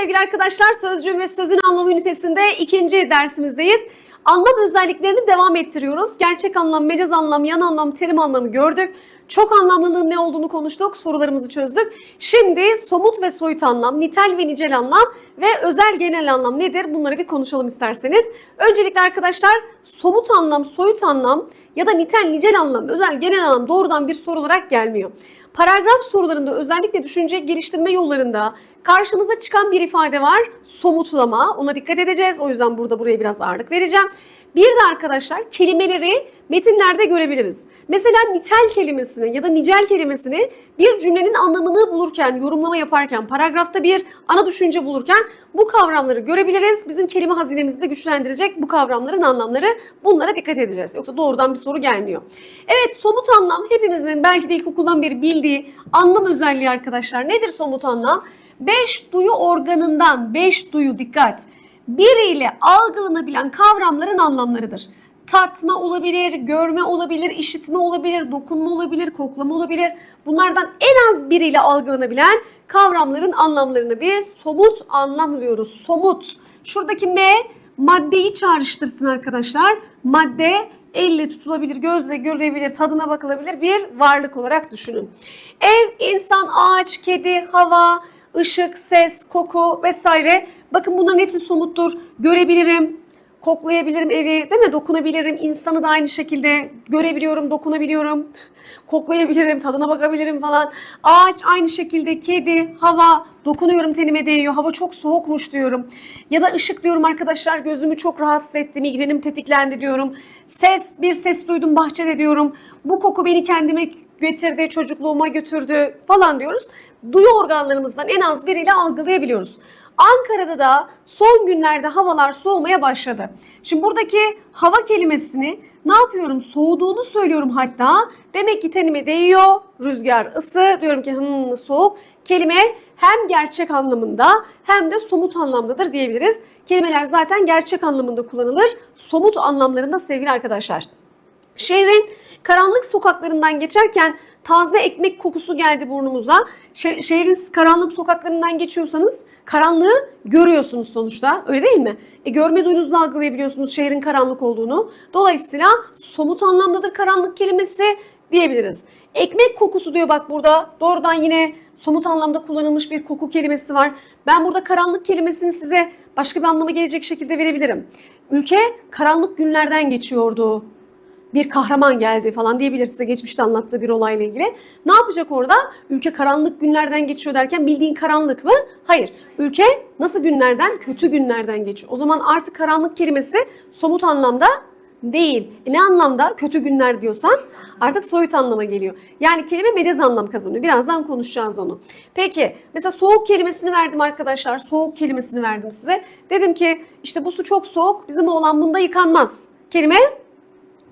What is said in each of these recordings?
sevgili arkadaşlar. Sözcüğün ve sözün anlamı ünitesinde ikinci dersimizdeyiz. Anlam özelliklerini devam ettiriyoruz. Gerçek anlam, mecaz anlam, yan anlam, terim anlamı gördük. Çok anlamlılığın ne olduğunu konuştuk, sorularımızı çözdük. Şimdi somut ve soyut anlam, nitel ve nicel anlam ve özel genel anlam nedir? Bunları bir konuşalım isterseniz. Öncelikle arkadaşlar somut anlam, soyut anlam ya da nitel nicel anlam, özel genel anlam doğrudan bir soru olarak gelmiyor. Paragraf sorularında özellikle düşünce geliştirme yollarında karşımıza çıkan bir ifade var. Somutlama. Ona dikkat edeceğiz. O yüzden burada buraya biraz ağırlık vereceğim. Bir de arkadaşlar kelimeleri metinlerde görebiliriz. Mesela nitel kelimesini ya da nicel kelimesini bir cümlenin anlamını bulurken, yorumlama yaparken, paragrafta bir ana düşünce bulurken bu kavramları görebiliriz. Bizim kelime hazinemizi de güçlendirecek bu kavramların anlamları. Bunlara dikkat edeceğiz. Yoksa doğrudan bir soru gelmiyor. Evet somut anlam hepimizin belki de ilkokuldan beri bildiği anlam özelliği arkadaşlar. Nedir somut anlam? Beş duyu organından, beş duyu dikkat, biriyle algılanabilen kavramların anlamlarıdır. Tatma olabilir, görme olabilir, işitme olabilir, dokunma olabilir, koklama olabilir. Bunlardan en az biriyle algılanabilen kavramların anlamlarını biz somut anlam diyoruz. Somut. Şuradaki M maddeyi çağrıştırsın arkadaşlar. Madde elle tutulabilir, gözle görülebilir, tadına bakılabilir bir varlık olarak düşünün. Ev, insan, ağaç, kedi, hava, ışık, ses, koku vesaire. Bakın bunların hepsi somuttur. Görebilirim, koklayabilirim evi, değil mi? Dokunabilirim, insanı da aynı şekilde görebiliyorum, dokunabiliyorum. Koklayabilirim, tadına bakabilirim falan. Ağaç aynı şekilde, kedi, hava, dokunuyorum tenime değiyor. Hava çok soğukmuş diyorum. Ya da ışık diyorum arkadaşlar gözümü çok rahatsız etti, migrenim tetiklendi diyorum. Ses, bir ses duydum bahçede diyorum. Bu koku beni kendime getirdi, çocukluğuma götürdü falan diyoruz. Duyu organlarımızdan en az biriyle algılayabiliyoruz. Ankara'da da son günlerde havalar soğumaya başladı. Şimdi buradaki hava kelimesini ne yapıyorum? Soğuduğunu söylüyorum hatta. Demek ki tenime değiyor. Rüzgar, ısı. Diyorum ki hmm, soğuk. Kelime hem gerçek anlamında hem de somut anlamdadır diyebiliriz. Kelimeler zaten gerçek anlamında kullanılır. Somut anlamlarında sevgili arkadaşlar. Şehrin karanlık sokaklarından geçerken taze ekmek kokusu geldi burnumuza. Şe- şehrin karanlık sokaklarından geçiyorsanız karanlığı görüyorsunuz sonuçta. Öyle değil mi? E, görme duyunuzla algılayabiliyorsunuz şehrin karanlık olduğunu. Dolayısıyla somut anlamdadır karanlık kelimesi diyebiliriz. Ekmek kokusu diyor bak burada. Doğrudan yine somut anlamda kullanılmış bir koku kelimesi var. Ben burada karanlık kelimesini size başka bir anlama gelecek şekilde verebilirim. Ülke karanlık günlerden geçiyordu bir kahraman geldi falan diyebilir size geçmişte anlattığı bir olayla ilgili. Ne yapacak orada? Ülke karanlık günlerden geçiyor derken bildiğin karanlık mı? Hayır. Ülke nasıl günlerden? Kötü günlerden geçiyor. O zaman artık karanlık kelimesi somut anlamda değil. E ne anlamda? Kötü günler diyorsan artık soyut anlama geliyor. Yani kelime mecaz anlam kazanıyor. Birazdan konuşacağız onu. Peki mesela soğuk kelimesini verdim arkadaşlar. Soğuk kelimesini verdim size. Dedim ki işte bu su çok soğuk. Bizim oğlan bunda yıkanmaz. Kelime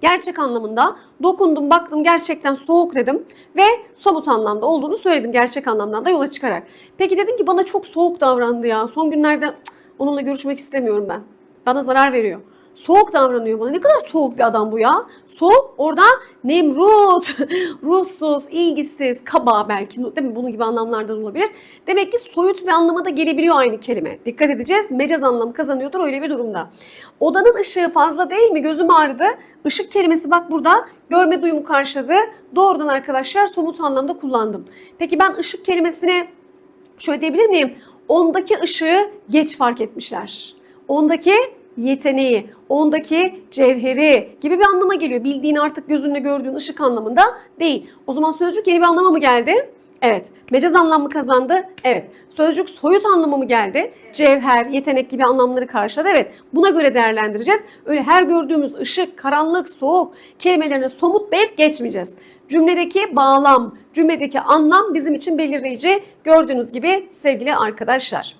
gerçek anlamında dokundum baktım gerçekten soğuk dedim ve somut anlamda olduğunu söyledim gerçek anlamdan da yola çıkarak. Peki dedim ki bana çok soğuk davrandı ya son günlerde cık, onunla görüşmek istemiyorum ben. Bana zarar veriyor. Soğuk davranıyor bana. Ne kadar soğuk bir adam bu ya. Soğuk orada Nemrut, ruhsuz, ilgisiz, kaba belki değil mi? Bunun gibi anlamlarda da olabilir. Demek ki soyut bir anlama da gelebiliyor aynı kelime. Dikkat edeceğiz. Mecaz anlamı kazanıyordur öyle bir durumda. Odanın ışığı fazla değil mi? Gözüm ağrıdı. Işık kelimesi bak burada görme duyumu karşıladı. Doğrudan arkadaşlar somut anlamda kullandım. Peki ben ışık kelimesini şöyle diyebilir miyim? Ondaki ışığı geç fark etmişler. Ondaki yeteneği, ondaki cevheri gibi bir anlama geliyor. Bildiğin artık gözünle gördüğün ışık anlamında değil. O zaman sözcük yeni bir anlama mı geldi? Evet. Mecaz anlam mı kazandı? Evet. Sözcük soyut anlamı mı geldi? Cevher, yetenek gibi anlamları karşıladı. Evet. Buna göre değerlendireceğiz. Öyle her gördüğümüz ışık, karanlık, soğuk kelimelerini somutlayıp geçmeyeceğiz. Cümledeki bağlam, cümledeki anlam bizim için belirleyici. Gördüğünüz gibi sevgili arkadaşlar.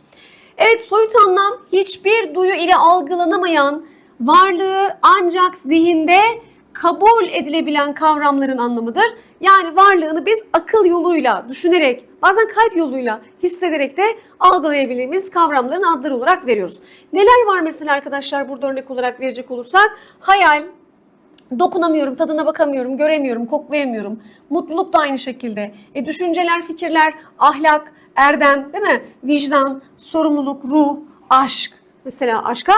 Evet soyut anlam hiçbir duyu ile algılanamayan varlığı ancak zihinde kabul edilebilen kavramların anlamıdır. Yani varlığını biz akıl yoluyla düşünerek bazen kalp yoluyla hissederek de algılayabildiğimiz kavramların adları olarak veriyoruz. Neler var mesela arkadaşlar burada örnek olarak verecek olursak hayal, Dokunamıyorum, tadına bakamıyorum, göremiyorum, koklayamıyorum. Mutluluk da aynı şekilde. E, düşünceler, fikirler, ahlak, erdem, değil mi? Vicdan, sorumluluk, ruh, aşk. Mesela aşka,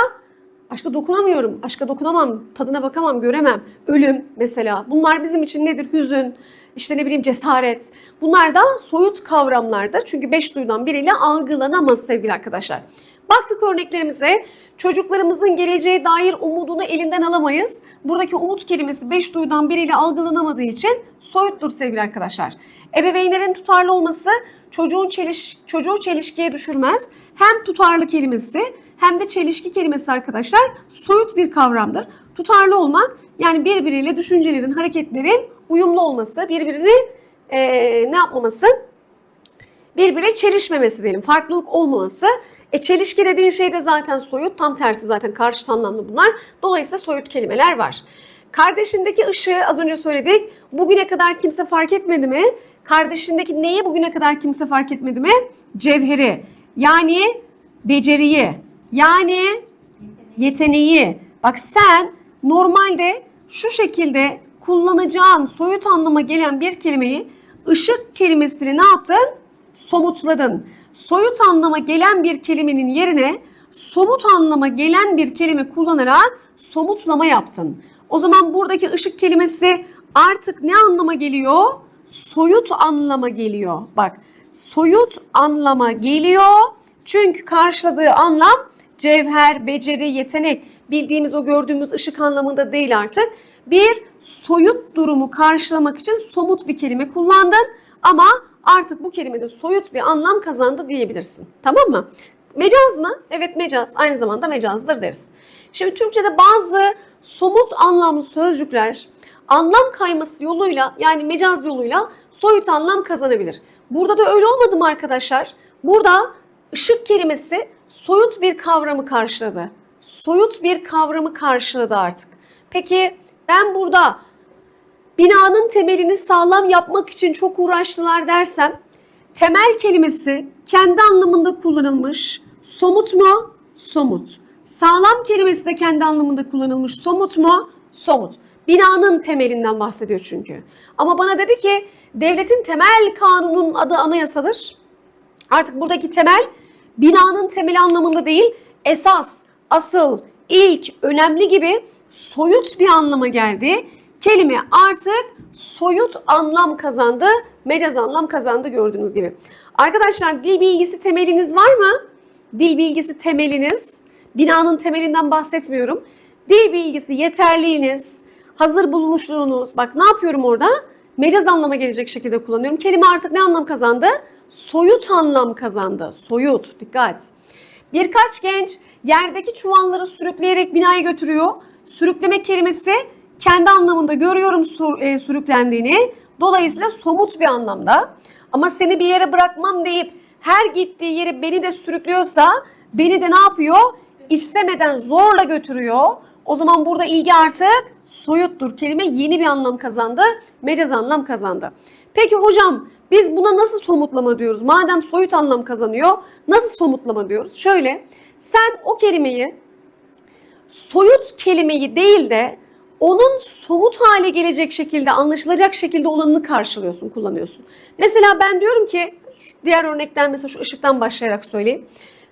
aşka dokunamıyorum, aşka dokunamam, tadına bakamam, göremem. Ölüm mesela. Bunlar bizim için nedir? Hüzün, işte ne bileyim cesaret. Bunlar da soyut kavramlardır. Çünkü beş duyudan biriyle algılanamaz sevgili arkadaşlar. Baktık örneklerimize. Çocuklarımızın geleceğe dair umudunu elinden alamayız. Buradaki umut kelimesi beş duyudan biriyle algılanamadığı için soyuttur sevgili arkadaşlar. Ebeveynlerin tutarlı olması çocuğun çeliş, çocuğu çelişkiye düşürmez. Hem tutarlı kelimesi hem de çelişki kelimesi arkadaşlar soyut bir kavramdır. Tutarlı olmak yani birbiriyle düşüncelerin, hareketlerin uyumlu olması, birbirini eee, ne yapmaması? birbirine çelişmemesi diyelim. Farklılık olmaması. E çelişki dediğin şey de zaten soyut. Tam tersi zaten karşıt anlamlı bunlar. Dolayısıyla soyut kelimeler var. Kardeşindeki ışığı az önce söyledik. Bugüne kadar kimse fark etmedi mi? Kardeşindeki neyi bugüne kadar kimse fark etmedi mi? Cevheri. Yani beceriyi. Yani yeteneği. Bak sen normalde şu şekilde kullanacağın soyut anlama gelen bir kelimeyi ışık kelimesini ne yaptın? Somutladın. Soyut anlama gelen bir kelimenin yerine somut anlama gelen bir kelime kullanarak somutlama yaptın. O zaman buradaki ışık kelimesi artık ne anlama geliyor? Soyut anlama geliyor. Bak soyut anlama geliyor. Çünkü karşıladığı anlam cevher, beceri, yetenek bildiğimiz o gördüğümüz ışık anlamında değil artık. Bir soyut durumu karşılamak için somut bir kelime kullandın ama artık bu kelimede soyut bir anlam kazandı diyebilirsin. Tamam mı? Mecaz mı? Evet mecaz. Aynı zamanda mecazdır deriz. Şimdi Türkçe'de bazı somut anlamlı sözcükler anlam kayması yoluyla yani mecaz yoluyla soyut anlam kazanabilir. Burada da öyle olmadı mı arkadaşlar? Burada ışık kelimesi soyut bir kavramı karşıladı. Soyut bir kavramı karşıladı artık. Peki ben burada binanın temelini sağlam yapmak için çok uğraştılar dersem temel kelimesi kendi anlamında kullanılmış. Somut mu? Somut. Sağlam kelimesi de kendi anlamında kullanılmış. Somut mu? Somut. Binanın temelinden bahsediyor çünkü. Ama bana dedi ki devletin temel kanunun adı anayasadır. Artık buradaki temel binanın temeli anlamında değil, esas, asıl, ilk, önemli gibi soyut bir anlama geldi. Kelime artık soyut anlam kazandı, mecaz anlam kazandı gördüğünüz gibi. Arkadaşlar dil bilgisi temeliniz var mı? Dil bilgisi temeliniz, binanın temelinden bahsetmiyorum. Dil bilgisi yeterliğiniz, hazır bulunuşluğunuz. Bak ne yapıyorum orada? Mecaz anlama gelecek şekilde kullanıyorum. Kelime artık ne anlam kazandı? Soyut anlam kazandı. Soyut, dikkat. Birkaç genç yerdeki çuvalları sürükleyerek binaya götürüyor. Sürükleme kelimesi kendi anlamında görüyorum e, sürüklendiğini. Dolayısıyla somut bir anlamda. Ama seni bir yere bırakmam deyip her gittiği yere beni de sürüklüyorsa beni de ne yapıyor? İstemeden zorla götürüyor. O zaman burada ilgi artık soyuttur. Kelime yeni bir anlam kazandı. Mecaz anlam kazandı. Peki hocam biz buna nasıl somutlama diyoruz? Madem soyut anlam kazanıyor nasıl somutlama diyoruz? Şöyle sen o kelimeyi soyut kelimeyi değil de onun somut hale gelecek şekilde, anlaşılacak şekilde olanını karşılıyorsun, kullanıyorsun. Mesela ben diyorum ki, diğer örnekten mesela şu ışıktan başlayarak söyleyeyim.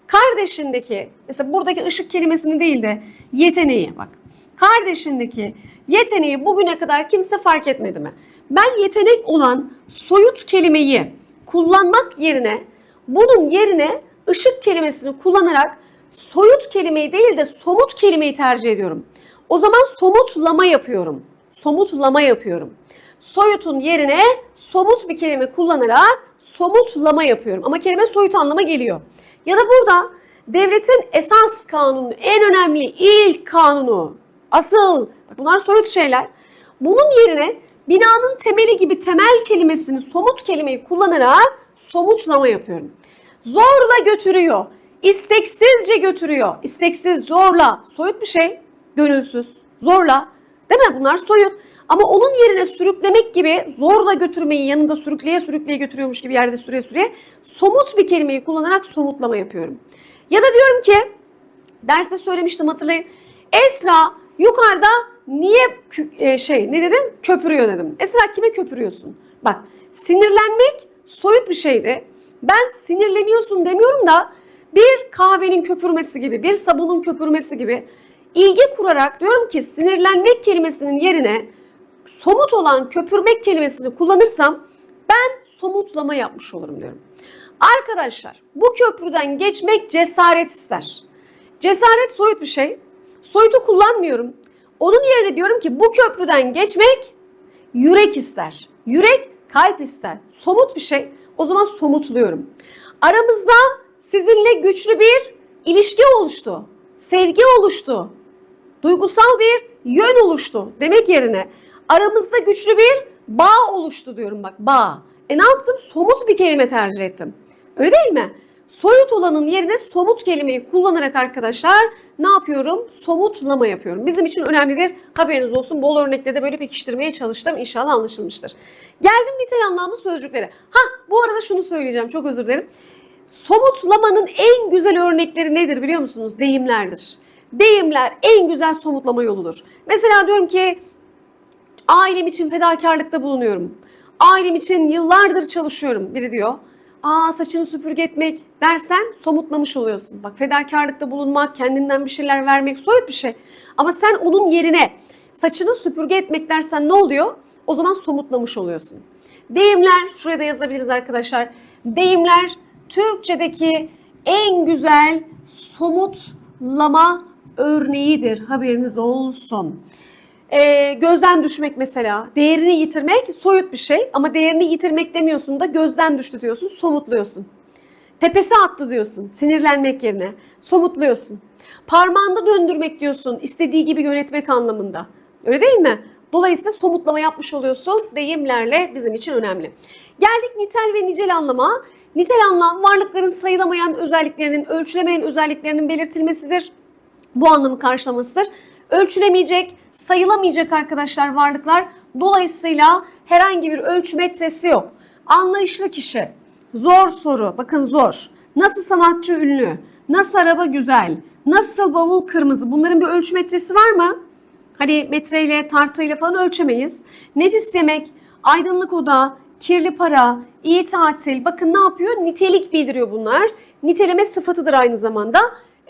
Kardeşindeki, mesela buradaki ışık kelimesini değil de yeteneği bak. Kardeşindeki yeteneği bugüne kadar kimse fark etmedi mi? Ben yetenek olan soyut kelimeyi kullanmak yerine bunun yerine ışık kelimesini kullanarak soyut kelimeyi değil de somut kelimeyi tercih ediyorum. O zaman somutlama yapıyorum. Somutlama yapıyorum. Soyutun yerine somut bir kelime kullanarak somutlama yapıyorum. Ama kelime soyut anlama geliyor. Ya da burada devletin esas kanunu, en önemli ilk kanunu, asıl bunlar soyut şeyler. Bunun yerine binanın temeli gibi temel kelimesini, somut kelimeyi kullanarak somutlama yapıyorum. Zorla götürüyor. isteksizce götürüyor. İsteksiz, zorla. Soyut bir şey. Gönülsüz. Zorla. Değil mi? Bunlar soyut. Ama onun yerine sürüklemek gibi zorla götürmeyi yanında sürükleye sürükleye götürüyormuş gibi yerde süreye süreye somut bir kelimeyi kullanarak somutlama yapıyorum. Ya da diyorum ki derste söylemiştim hatırlayın. Esra Yukarıda niye e, şey ne dedim? Köpürüyor dedim. Esra kime köpürüyorsun? Bak sinirlenmek soyut bir şeydi. Ben sinirleniyorsun demiyorum da bir kahvenin köpürmesi gibi, bir sabunun köpürmesi gibi ilgi kurarak diyorum ki sinirlenmek kelimesinin yerine somut olan köpürmek kelimesini kullanırsam ben somutlama yapmış olurum diyorum. Arkadaşlar bu köprüden geçmek cesaret ister. Cesaret soyut bir şey. Soyutu kullanmıyorum. Onun yerine diyorum ki bu köprüden geçmek yürek ister. Yürek kalp ister. Somut bir şey. O zaman somutluyorum. Aramızda sizinle güçlü bir ilişki oluştu. Sevgi oluştu. Duygusal bir yön oluştu demek yerine aramızda güçlü bir bağ oluştu diyorum bak bağ. E ne yaptım? Somut bir kelime tercih ettim. Öyle değil mi? Soyut olanın yerine somut kelimeyi kullanarak arkadaşlar ne yapıyorum? Somutlama yapıyorum. Bizim için önemlidir. Haberiniz olsun. Bol örnekle de böyle pekiştirmeye çalıştım. İnşallah anlaşılmıştır. Geldim nitel anlamlı sözcüklere. Ha bu arada şunu söyleyeceğim. Çok özür dilerim. Somutlamanın en güzel örnekleri nedir biliyor musunuz? Deyimlerdir. Deyimler en güzel somutlama yoludur. Mesela diyorum ki ailem için fedakarlıkta bulunuyorum. Ailem için yıllardır çalışıyorum biri diyor. Aa saçını süpürge etmek dersen somutlamış oluyorsun. Bak fedakarlıkta bulunmak, kendinden bir şeyler vermek soyut bir şey. Ama sen onun yerine saçını süpürge etmek dersen ne oluyor? O zaman somutlamış oluyorsun. Deyimler, şuraya da yazabiliriz arkadaşlar. Deyimler Türkçedeki en güzel somutlama örneğidir. Haberiniz olsun. Ee, gözden düşmek mesela. Değerini yitirmek soyut bir şey ama değerini yitirmek demiyorsun da gözden düştü diyorsun, somutluyorsun. Tepesi attı diyorsun sinirlenmek yerine. Somutluyorsun. Parmağında döndürmek diyorsun istediği gibi yönetmek anlamında. Öyle değil mi? Dolayısıyla somutlama yapmış oluyorsun. Deyimlerle bizim için önemli. Geldik nitel ve nicel anlama. Nitel anlam varlıkların sayılamayan özelliklerinin, ölçülemeyen özelliklerinin belirtilmesidir. Bu anlamı karşılamasıdır. Ölçülemeyecek, sayılamayacak arkadaşlar varlıklar. Dolayısıyla herhangi bir ölçü metresi yok. Anlayışlı kişi, zor soru, bakın zor. Nasıl sanatçı ünlü, nasıl araba güzel, nasıl bavul kırmızı bunların bir ölçü metresi var mı? Hani metreyle, tartıyla falan ölçemeyiz. Nefis yemek, aydınlık oda, kirli para, iyi tatil. Bakın ne yapıyor? Nitelik bildiriyor bunlar. Niteleme sıfatıdır aynı zamanda.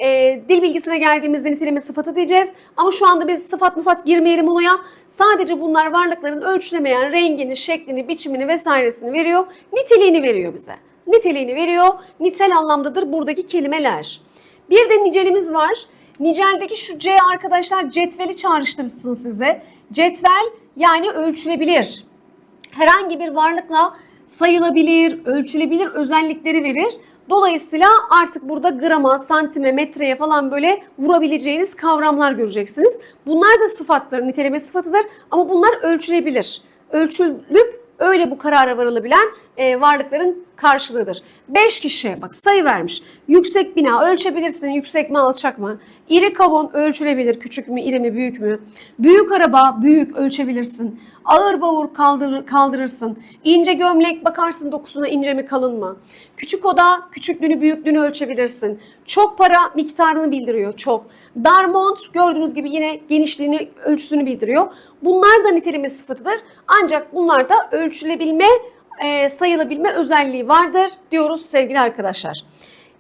Ee, dil bilgisine geldiğimizde niteleme sıfatı diyeceğiz. Ama şu anda biz sıfat mufat girmeyelim onuya. Sadece bunlar varlıkların ölçülemeyen rengini, şeklini, biçimini vesairesini veriyor. Niteliğini veriyor bize. Niteliğini veriyor. Nitel anlamdadır buradaki kelimeler. Bir de nicelimiz var. Niceldeki şu C arkadaşlar cetveli çağrıştırsın size. Cetvel yani ölçülebilir. Herhangi bir varlıkla sayılabilir, ölçülebilir özellikleri verir. Dolayısıyla artık burada grama, santime, metreye falan böyle vurabileceğiniz kavramlar göreceksiniz. Bunlar da sıfattır, niteleme sıfatıdır ama bunlar ölçülebilir. Ölçülüp öyle bu karara varılabilen e, varlıkların karşılığıdır. 5 kişi bak sayı vermiş. Yüksek bina ölçebilirsin yüksek mi alçak mı? İri kavun ölçülebilir küçük mü iri mi büyük mü? Büyük araba büyük ölçebilirsin. Ağır bavur kaldırır, kaldırırsın. İnce gömlek bakarsın dokusuna ince mi kalın mı? Küçük oda küçüklüğünü büyüklüğünü ölçebilirsin. Çok para miktarını bildiriyor çok. Dar mont gördüğünüz gibi yine genişliğini ölçüsünü bildiriyor. Bunlar da niteleme sıfatıdır. Ancak bunlarda ölçülebilme, e, sayılabilme özelliği vardır diyoruz sevgili arkadaşlar.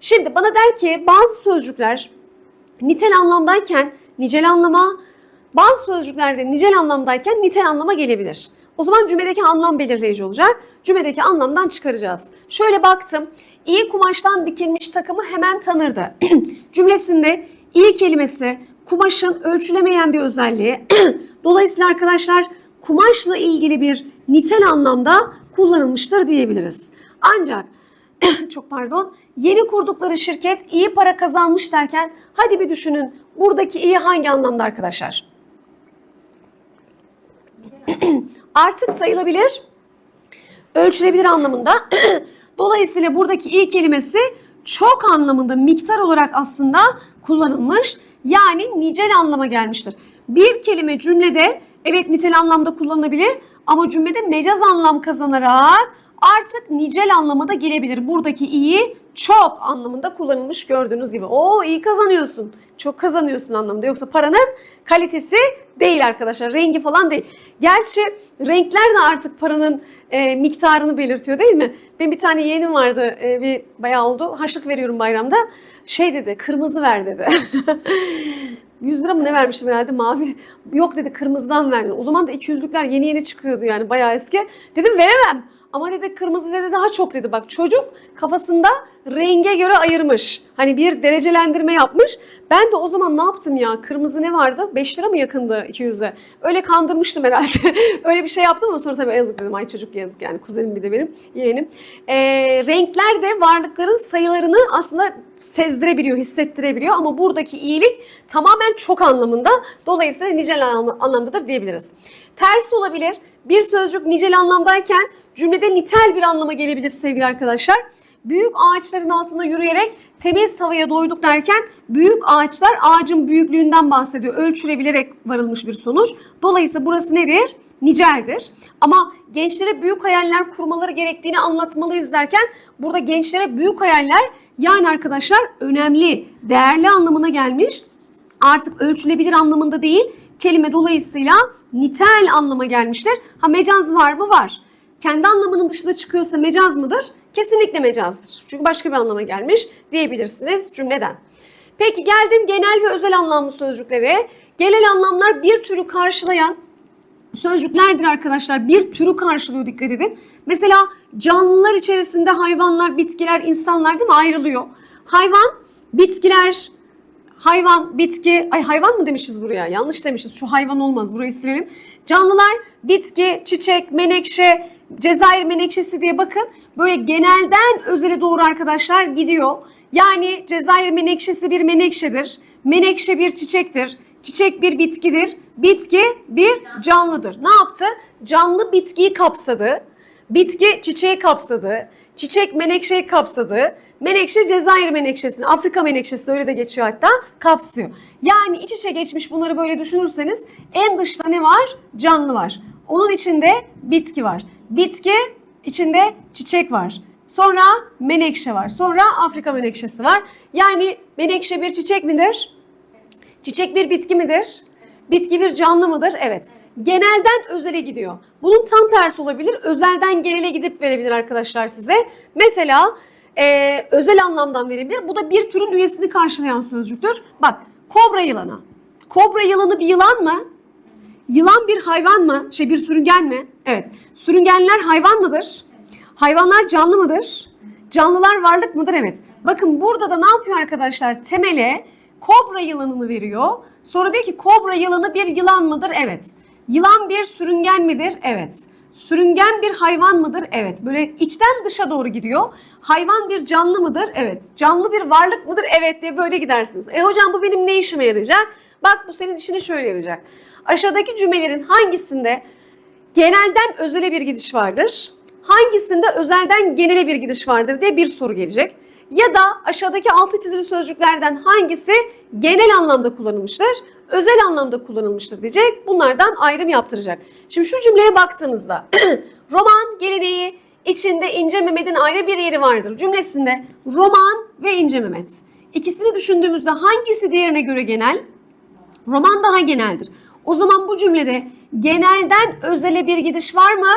Şimdi bana der ki bazı sözcükler nitel anlamdayken nicel anlama, bazı sözcüklerde nicel anlamdayken nitel anlama gelebilir. O zaman cümledeki anlam belirleyici olacak. Cümledeki anlamdan çıkaracağız. Şöyle baktım. İyi kumaştan dikilmiş takımı hemen tanırdı. Cümlesinde iyi kelimesi kumaşın ölçülemeyen bir özelliği. Dolayısıyla arkadaşlar kumaşla ilgili bir nitel anlamda kullanılmıştır diyebiliriz. Ancak çok pardon yeni kurdukları şirket iyi para kazanmış derken hadi bir düşünün buradaki iyi hangi anlamda arkadaşlar? Artık sayılabilir, ölçülebilir anlamında. Dolayısıyla buradaki iyi kelimesi çok anlamında miktar olarak aslında kullanılmış. Yani nicel anlama gelmiştir. Bir kelime cümlede evet nitel anlamda kullanılabilir ama cümlede mecaz anlam kazanarak artık nicel anlamada gelebilir. Buradaki iyi çok anlamında kullanılmış gördüğünüz gibi. Oo iyi kazanıyorsun. Çok kazanıyorsun anlamında. Yoksa paranın kalitesi değil arkadaşlar. Rengi falan değil. Gerçi renkler de artık paranın e, miktarını belirtiyor değil mi? Benim bir tane yeğenim vardı. E, bir bayağı oldu. Harçlık veriyorum bayramda. Şey dedi kırmızı ver dedi. 100 lira mı ne vermiştim herhalde mavi. Yok dedi kırmızıdan verdi. O zaman da 200'lükler yeni yeni çıkıyordu yani bayağı eski. Dedim veremem. Ama dedi kırmızı dedi daha çok dedi. Bak çocuk kafasında renge göre ayırmış. Hani bir derecelendirme yapmış. Ben de o zaman ne yaptım ya? Kırmızı ne vardı? 5 lira mı yakındı 200'e? Öyle kandırmıştım herhalde. Öyle bir şey yaptım ama sonra tabii yazık dedim. Ay çocuk yazık yani kuzenim bir de benim yeğenim. Ee, renkler de varlıkların sayılarını aslında sezdirebiliyor, hissettirebiliyor ama buradaki iyilik tamamen çok anlamında. Dolayısıyla nicel anlam- anlamdadır diyebiliriz. Tersi olabilir. Bir sözcük nicel anlamdayken cümlede nitel bir anlama gelebilir sevgili arkadaşlar. Büyük ağaçların altında yürüyerek temiz havaya doyduk derken büyük ağaçlar ağacın büyüklüğünden bahsediyor. Ölçülebilerek varılmış bir sonuç. Dolayısıyla burası nedir? Niceldir. Ama gençlere büyük hayaller kurmaları gerektiğini anlatmalıyız derken burada gençlere büyük hayaller yani arkadaşlar önemli, değerli anlamına gelmiş. Artık ölçülebilir anlamında değil, kelime dolayısıyla nitel anlama gelmiştir. Ha mecaz var mı? Var. Kendi anlamının dışında çıkıyorsa mecaz mıdır? Kesinlikle mecazdır. Çünkü başka bir anlama gelmiş diyebilirsiniz cümleden. Peki geldim genel ve özel anlamlı sözcüklere. Genel anlamlar bir türü karşılayan sözcüklerdir arkadaşlar. Bir türü karşılıyor dikkat edin. Mesela canlılar içerisinde hayvanlar, bitkiler, insanlar değil mi ayrılıyor. Hayvan, bitkiler, hayvan, bitki, ay hayvan mı demişiz buraya? Yanlış demişiz. Şu hayvan olmaz. Burayı silelim. Canlılar, bitki, çiçek, menekşe, Cezayir menekşesi diye bakın. Böyle genelden özele doğru arkadaşlar gidiyor. Yani Cezayir menekşesi bir menekşedir. Menekşe bir çiçektir. Çiçek bir bitkidir. Bitki bir canlıdır. Ne yaptı? Canlı bitkiyi kapsadı. Bitki çiçeği kapsadı. Çiçek menekşeyi kapsadı. Menekşe Cezayir menekşesini, Afrika menekşesi öyle de geçiyor hatta kapsıyor. Yani iç içe geçmiş bunları böyle düşünürseniz en dışta ne var? Canlı var. Onun içinde bitki var. Bitki içinde çiçek var. Sonra menekşe var. Sonra Afrika menekşesi var. Yani menekşe bir çiçek midir? Çiçek bir bitki midir? Bitki bir canlı mıdır? Evet. Genelden özele gidiyor. Bunun tam tersi olabilir. Özelden genele gidip verebilir arkadaşlar size. Mesela e, özel anlamdan verebilir. Bu da bir türün üyesini karşılayan sözcüktür. Bak kobra yılanı. Kobra yılanı bir yılan mı? Yılan bir hayvan mı? Şey bir sürüngen mi? Evet. Sürüngenler hayvan mıdır? Hayvanlar canlı mıdır? Canlılar varlık mıdır? Evet. Bakın burada da ne yapıyor arkadaşlar? Temele kobra yılanını veriyor. Sonra diyor ki kobra yılanı bir yılan mıdır? Evet. Yılan bir sürüngen midir? Evet. Sürüngen bir hayvan mıdır? Evet. Böyle içten dışa doğru gidiyor. Hayvan bir canlı mıdır? Evet. Canlı bir varlık mıdır? Evet diye böyle gidersiniz. E hocam bu benim ne işime yarayacak? Bak bu senin işine şöyle yarayacak. Aşağıdaki cümlelerin hangisinde genelden özele bir gidiş vardır? Hangisinde özelden genele bir gidiş vardır diye bir soru gelecek. Ya da aşağıdaki altı çizili sözcüklerden hangisi genel anlamda kullanılmıştır, özel anlamda kullanılmıştır diyecek. Bunlardan ayrım yaptıracak. Şimdi şu cümleye baktığımızda roman geleneği içinde İnce Mehmet'in ayrı bir yeri vardır cümlesinde roman ve İnce Mehmet. İkisini düşündüğümüzde hangisi diğerine göre genel? Roman daha geneldir. O zaman bu cümlede genelden özele bir gidiş var mı?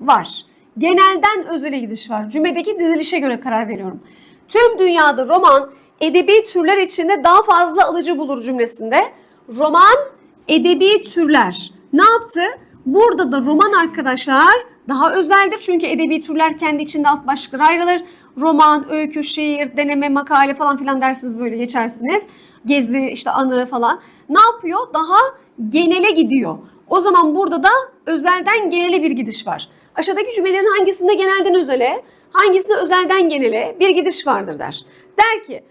Var. Genelden özele gidiş var. Cümledeki dizilişe göre karar veriyorum. Tüm dünyada roman edebi türler içinde daha fazla alıcı bulur cümlesinde. Roman edebi türler. Ne yaptı? Burada da roman arkadaşlar daha özeldir. Çünkü edebi türler kendi içinde alt başlıklara ayrılır. Roman, öykü, şiir, deneme, makale falan filan dersiniz böyle geçersiniz. Gezi, işte anı falan. Ne yapıyor? Daha genele gidiyor. O zaman burada da özelden genele bir gidiş var. Aşağıdaki cümlelerin hangisinde genelden özele, hangisinde özelden genele bir gidiş vardır der. Der ki,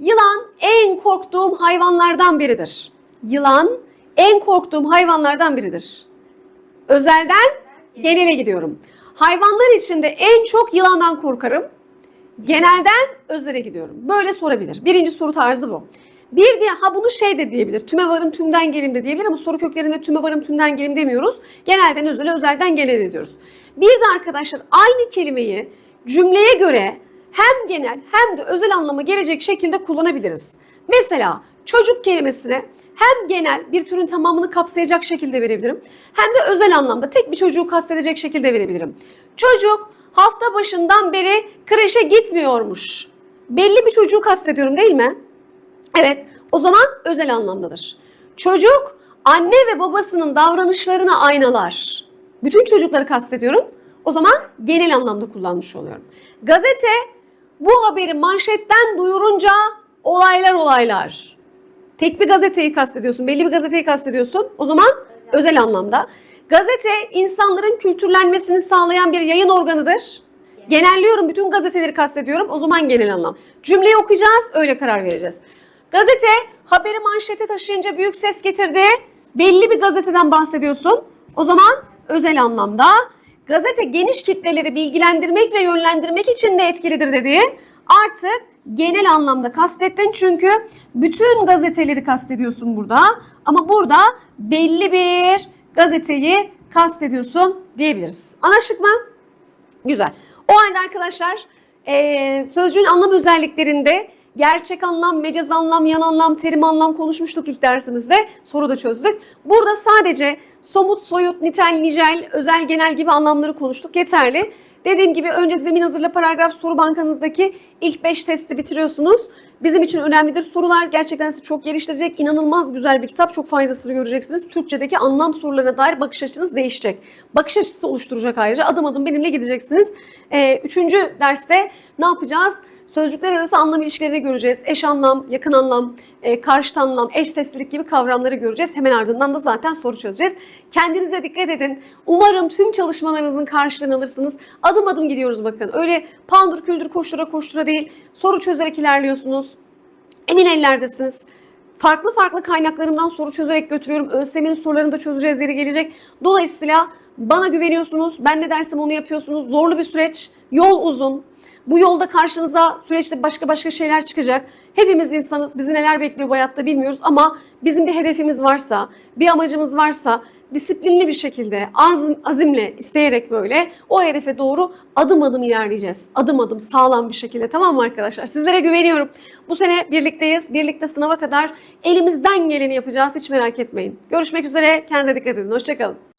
yılan en korktuğum hayvanlardan biridir. Yılan en korktuğum hayvanlardan biridir. Özelden genele gidiyorum. Hayvanlar içinde en çok yılandan korkarım. Genelden özele gidiyorum. Böyle sorabilir. Birinci soru tarzı bu. Bir diye ha bunu şey de diyebilir. Tüme varım tümden gelim de diyebilir ama soru köklerinde tüme varım tümden gelim demiyoruz. Genelden özele özelden genel ediyoruz. Bir de arkadaşlar aynı kelimeyi cümleye göre hem genel hem de özel anlama gelecek şekilde kullanabiliriz. Mesela çocuk kelimesine hem genel bir türün tamamını kapsayacak şekilde verebilirim. Hem de özel anlamda tek bir çocuğu kastedecek şekilde verebilirim. Çocuk hafta başından beri kreşe gitmiyormuş. Belli bir çocuğu kastediyorum değil mi? Evet, o zaman özel anlamdadır. Çocuk anne ve babasının davranışlarını aynalar. Bütün çocukları kastediyorum. O zaman genel anlamda kullanmış oluyorum. Gazete bu haberi manşetten duyurunca olaylar olaylar. Tek bir gazeteyi kastediyorsun, belli bir gazeteyi kastediyorsun. O zaman özel anlamda. Gazete insanların kültürlenmesini sağlayan bir yayın organıdır. Genelliyorum, bütün gazeteleri kastediyorum. O zaman genel anlam. Cümleyi okuyacağız, öyle karar vereceğiz. Gazete haberi manşete taşıyınca büyük ses getirdi. Belli bir gazeteden bahsediyorsun. O zaman özel anlamda. Gazete geniş kitleleri bilgilendirmek ve yönlendirmek için de etkilidir dedi. Artık genel anlamda kastettin çünkü bütün gazeteleri kastediyorsun burada. Ama burada belli bir gazeteyi kastediyorsun diyebiliriz. Anlaştık mı? Güzel. O halde arkadaşlar sözcüğün anlam özelliklerinde gerçek anlam, mecaz anlam, yan anlam, terim anlam konuşmuştuk ilk dersimizde. Soru da çözdük. Burada sadece somut, soyut, nitel, nicel, özel, genel gibi anlamları konuştuk. Yeterli. Dediğim gibi önce zemin hazırla paragraf soru bankanızdaki ilk 5 testi bitiriyorsunuz. Bizim için önemlidir. Sorular gerçekten sizi çok geliştirecek. İnanılmaz güzel bir kitap. Çok faydasını göreceksiniz. Türkçedeki anlam sorularına dair bakış açınız değişecek. Bakış açısı oluşturacak ayrıca. Adım adım benimle gideceksiniz. Ee, üçüncü derste ne yapacağız? Sözcükler arası anlam ilişkilerini göreceğiz. Eş anlam, yakın anlam, e, karşıt anlam, eş seslilik gibi kavramları göreceğiz. Hemen ardından da zaten soru çözeceğiz. Kendinize dikkat edin. Umarım tüm çalışmalarınızın karşılığını alırsınız. Adım adım gidiyoruz bakın. Öyle paldır küldür koştura koştura değil. Soru çözerek ilerliyorsunuz. Emin ellerdesiniz. Farklı farklı kaynaklarımdan soru çözerek götürüyorum. ÖSYM'nin sorularını da çözeceğiz yeri gelecek. Dolayısıyla bana güveniyorsunuz. Ben ne dersem onu yapıyorsunuz. Zorlu bir süreç. Yol uzun. Bu yolda karşınıza süreçte başka başka şeyler çıkacak. Hepimiz insanız. Bizi neler bekliyor bu hayatta bilmiyoruz ama bizim bir hedefimiz varsa, bir amacımız varsa disiplinli bir şekilde, azim, azimle, isteyerek böyle o hedefe doğru adım adım ilerleyeceğiz. Adım adım sağlam bir şekilde tamam mı arkadaşlar? Sizlere güveniyorum. Bu sene birlikteyiz. Birlikte sınava kadar elimizden geleni yapacağız. Hiç merak etmeyin. Görüşmek üzere. Kendinize dikkat edin. Hoşçakalın.